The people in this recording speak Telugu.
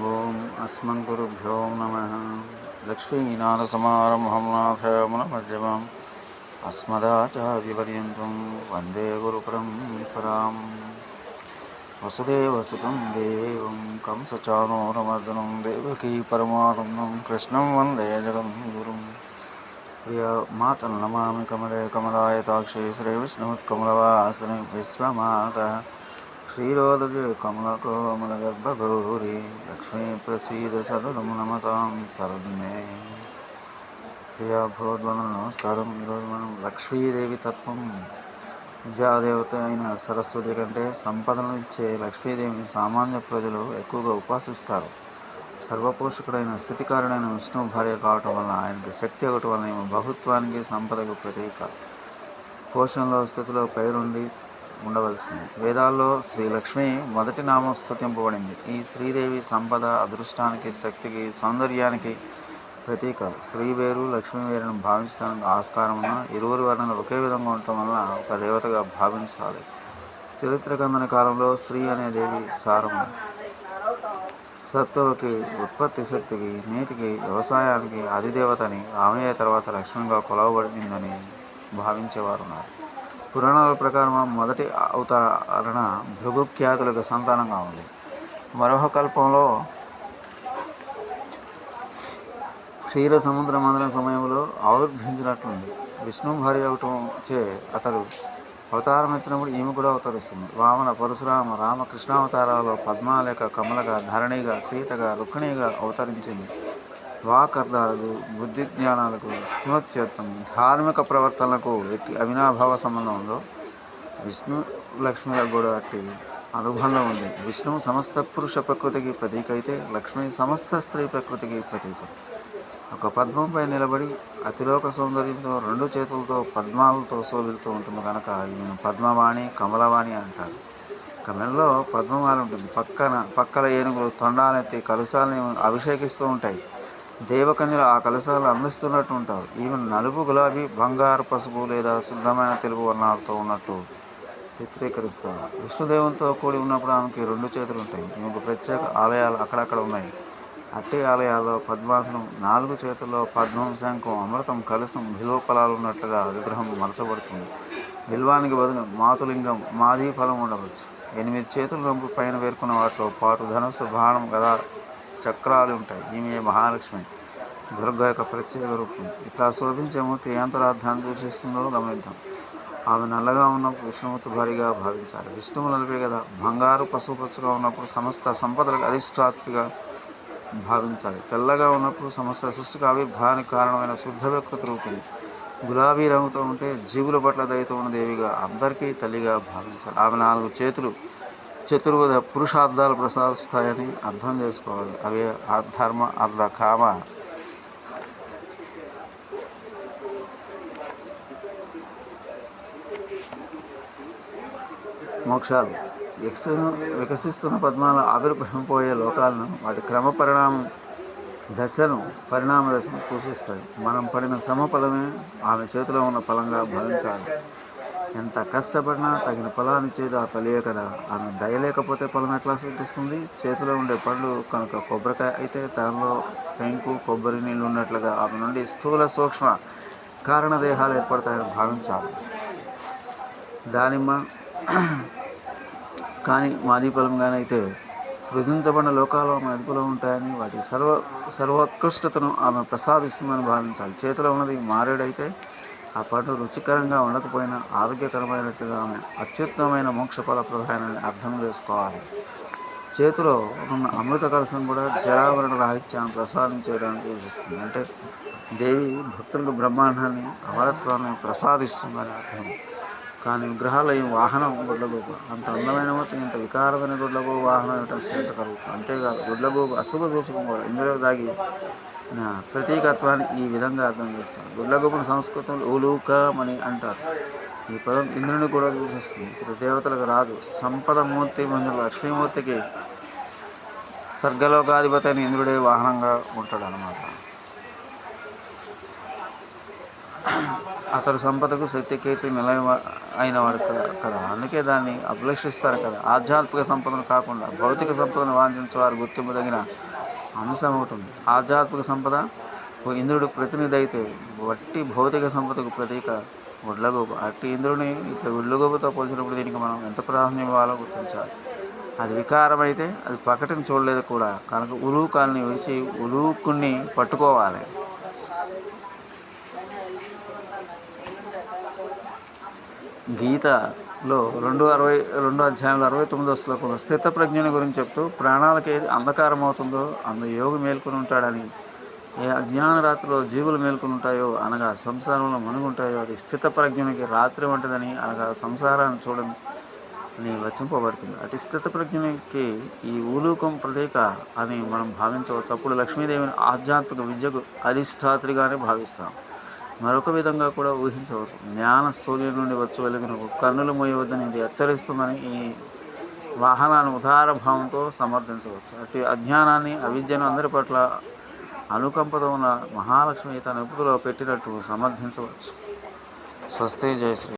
ఓం అస్మన్ గురుభ్యో నమ. లక్ష్మీనాథసమారంభం నాథమనమధ్యమాం అస్మదాచార్యపర్యంతం వందే గురుపరంపరాం. వసుదేవసుతం దేవం కంసచానోరమర్దనం దేవకీ పరమానందం కృష్ణం వందే జగద్గురుం. ప్రియ మాతను నమామి కమలే తాక్షి శ్రీ విష్ణుకమలవాసని విశ్వమాత. క్షీరోదజే కమలకోమల గర్భగౌరి లక్ష్మీ ప్రసీద సదనం నమతాం సరమే ప్రియా భగవద్వందన నమస్కారం. ఈరోజు మనం లక్ష్మీదేవి తత్వం విద్యాదేవత అయిన సరస్వతి కంటే సంపదలు ఇచ్చే లక్ష్మీదేవిని సామాన్య ప్రజలు ఎక్కువగా ఉపాసిస్తారు. సర్వపోషకుడైన స్థితికారుడైన విష్ణు భార్య కావటం వల్ల ఆయనకి శక్తి ఒకటి వల్ల బహుత్వానికి సంపదకు ప్రతీక. పోషణలో స్థితిలో పైరుండి ఉండవలసింది. వేదాల్లో శ్రీలక్ష్మి మొదటి నామం స్థుతింపబడింది ఈ శ్రీదేవి సంపద అదృష్టానికి శక్తికి సౌందర్యానికి ప్రతీక శ్రీ వేరు లక్ష్మీ వేరును భావించడానికి ఆస్కారం ఉన్న ఇరువురి వర్ణలు ఒకే విధంగా ఉండటం వలన ఒక దేవతగా భావించాలి. చరిత్రకందన కాలంలో శ్రీ అనే దేవి సారము. సత్తువుకి ఉత్పత్తి శక్తికి నీటికి వ్యవసాయానికి అధిదేవతని ఆమె తర్వాత లక్ష్మిగా కొలవబడిందని భావించేవారున్నారు. పురాణాల ప్రకారం మొదటి అవతారణ భృగుఖ్యాతులకు సంతానంగా ఉంది. మరొక కల్పంలో క్షీర సముద్ర మందన సమయంలో ఆవిర్భించినట్లుంది విష్ణు భార్య అవటం చే అతడు అవతారం ఎత్తినప్పుడు ఈమె కూడా అవతరిస్తుంది. వామన పరశురామ రామకృష్ణావతారాల్లో పద్మాలేక కమలగా ధరణిగా సీతగా రుక్మిణిగా అవతరించింది. వాకర్ధాలకు బుద్ధి జ్ఞానాలకు స్మృత్యత్వం ధార్మిక ప్రవర్తనలకు ఎట్టి అవినాభావ సంబంధం ఉందో విష్ణు లక్ష్మిలకు కూడా అట్టి అనుబంధం ఉంది. విష్ణువు సమస్త పురుష ప్రకృతికి ప్రతీక అయితే లక్ష్మి సమస్త స్త్రీ ప్రకృతికి ప్రతీక. ఒక పద్మంపై నిలబడి అతిలోక సౌందర్యంతో రెండు చేతులతో పద్మాలతో శోభిస్తూ ఉంటుంది కనుక ఈమెను పద్మవాణి కమలవాణి అంటారు. కమెల్లో పద్మవాణి ఉంటుంది. పక్కన పక్కల ఏనుగులు తొండాలెత్తి కలుసాలని అభిషేకిస్తూ ఉంటాయి. దేవకన్యలు ఆ కలశాలు అందిస్తున్నట్టు ఉంటారు. ఈమె నలుపు గులాబీ బంగారు పసుపు లేదా శుద్ధమైన తెలుగు వర్ణాలతో ఉన్నట్టు చిత్రీకరిస్తారు. విష్ణుదేవునితో కూడి ఉన్నప్పుడు ఆమెకి రెండు చేతులు ఉంటాయి. ఈమెకు ప్రత్యేక ఆలయాలు అక్కడక్కడ ఉన్నాయి. అట్టి ఆలయాల్లో పద్మాసనం నాలుగు చేతుల్లో పద్మం శంఖం అమృతం కలసం బిల్వఫలాలు ఉన్నట్లుగా విగ్రహం మలచబడుతుంది. బిల్వానికి బదులు మాతులింగం మాదీ ఫలం ఉండవచ్చు. ఎనిమిది చేతుల రంపు పైన పేర్కొన్న వాటిలో పాటు ధనస్సు బాణం గదా చక్రాలు ఉంటాయి. ఈమె మహాలక్ష్మి. దుర్గ యొక్క ప్రత్యేక రూపం. ఇట్లా శోభించే మూర్తి ఏ దూషిస్తుందో గమనిద్దాం. ఆమె నల్లగా ఉన్నప్పుడు విష్ణుమూర్తి భారీగా భావించాలి. విష్ణువు నలిపే కదా. బంగారు పసుపు పసుగా ఉన్నప్పుడు సమస్త సంపదలకు అధిష్టాత్రిగా భావించాలి. తెల్లగా ఉన్నప్పుడు సమస్త సృష్టికి ఆవిర్భావానికి కారణమైన శుద్ధ ప్రకృతి రూపిణి. గులాబీ రంగుతో ఉంటే జీవుల పట్ల దయతో ఉన్న దేవిగా అందరికీ తల్లిగా భావించాలి. ఆమె నాలుగు చేతులు చతుర్విధ పురుషార్థాలు ప్రసాదిస్తాయని అర్థం చేసుకోవాలి. అవే ధర్మ అర్థ కామ. మోక్షాలు. వికసి వికసిస్తున్న పద్మాల ఆవిర్భవింపోయే లోకాలను వాటి క్రమ పరిణామం దశను పరిణామ దశను సూచిస్తాయి. మనం పడిన శ్రమ ఫలమే ఆమె చేతిలో ఉన్న ఫలంగా భావించాలి. ఎంత కష్టపడినా తగిన ఫలాన్ని ఇచ్చేది ఆ తల్లియే కదా. ఆమె దయ లేకపోతే ఫలం ఎట్లా సిద్ధిస్తుంది చేతిలో ఉండే పండ్లు కనుక కొబ్బరికాయ అయితే దానిలో పెంకు కొబ్బరి నీళ్ళు ఉన్నట్లుగా ఆమె నుండి స్థూల సూక్ష్మ కారణదేహాలు ఏర్పడతాయని భావించాలి. దానిమ్మ కానీ మాది అయితే సృజించబడిన లోకాలు ఆమె అదుపులో ఉంటాయని వాటి సర్వ సర్వోత్కృష్టతను ఆమె ప్రసాదిస్తుందని భావించాలి. చేతిలో ఉన్నది మారేడైతే ఆ పండు రుచికరంగా ఉండకపోయినా ఆరోగ్యకరమైనట్టుగా అత్యుత్తమైన మోక్షఫల ప్రధానాన్ని అర్థం చేసుకోవాలి. చేతిలో ఉన్న అమృత కలసం కూడా జరావరణ రాహిత్యాన్ని ప్రసాదం చేయడానికి సూచిస్తుంది అంటే దేవి భక్తులకు బ్రహ్మాండాన్ని అమరత్వాన్ని ప్రసాదిస్తుందని అర్థం. కానీ విగ్రహాలయం వాహనం గుడ్లగూబ? అంత అందమైన మొత్తం ఇంత వికారమైన గుడ్లగూబ వాహనం ఏమిటో శ్రద్ధ కలుగుతుంది అంతేకాదు గుడ్లగూబ అశుభ సూచకం కూడా. ఇందులో దాగి ప్రతీకత్వాన్ని ఈ విధంగా అర్థం చేస్తారు గుడ్లగూబను సంస్కృతంలో ఉలూకమని అంటారు. ఈ పదం ఇంద్రుని కూడా సూచిస్తుంది. ఇతర దేవతలకు రాదు. సంపద మూర్తి మందు లక్ష్మీమూర్తికి సర్గలోకాధిపతి అని ఇంద్రుడే వాహనంగా ఉంటాడు అనమాట అతడు సంపదకు శక్తి కీర్తి నిలయ అయిన వాడు కదా కదా అందుకే దాన్ని అభిలషిస్తారు కదా. ఆధ్యాత్మిక సంపదను కాకుండా భౌతిక సంపదను వాంఛించే వారు గుర్తింపు తగిన అంశం ఒకటి ఉంది ఆధ్యాత్మిక సంపద ఇంద్రుడు ప్రతినిధి అయితే వట్టి భౌతిక సంపదకు ప్రతీక గుడ్లగోప అట్టి ఇంద్రుని ఇట్లా గుడ్లగోపతో పోల్చినప్పుడు దీనికి మనం ఎంత ప్రాధాన్యం ఇవ్వాలో గుర్తించాలి. అది వికారమైతే అది ప్రకటన చూడలేదు కూడా. కనుక ఉలూకాలని విడిచి ఉలూకుని పట్టుకోవాలి. గీత లో రెండు అరవై రెండు అధ్యాయంలో అరవై తొమ్మిదో శ్లోకంలో స్థిత ప్రజ్ఞని గురించి చెప్తూ ప్రాణాలకు ఏది అంధకారం అవుతుందో అందు యోగి మేల్కొని ఉంటాడని ఏ అజ్ఞాన రాత్రిలో జీవులు మేల్కొని ఉంటాయో అనగా సంసారంలో మనుగుంటాయో అది స్థిత ప్రజ్ఞనికి రాత్రి వంటిదని అనగా సంసారాన్ని చూడని అని రచింపబడుతుంది. అటు స్థిత ప్రజ్ఞకి ఈ ఊలూకం ప్రతీక అని మనం భావించవచ్చు. అప్పుడు లక్ష్మీదేవిని ఆధ్యాత్మిక విద్యకు అధిష్టాత్రిగానే భావిస్తాం. మరొక విధంగా కూడా ఊహించవచ్చు. జ్ఞాన సూర్యుడి నుండి వచ్చి వెలుగును కన్నులు మోయవద్దని ఇది హెచ్చరిస్తుందని ఈ వాహనాన్ని ఉదార భావంతో సమర్థించవచ్చు. అటు అజ్ఞానాన్ని అవిద్యను అందరి పట్ల అనుకంపతో ఉన్న మహాలక్ష్మి తన ఎప్పుడులో పెట్టినట్టు సమర్థించవచ్చు. స్వస్తి జయశ్రీ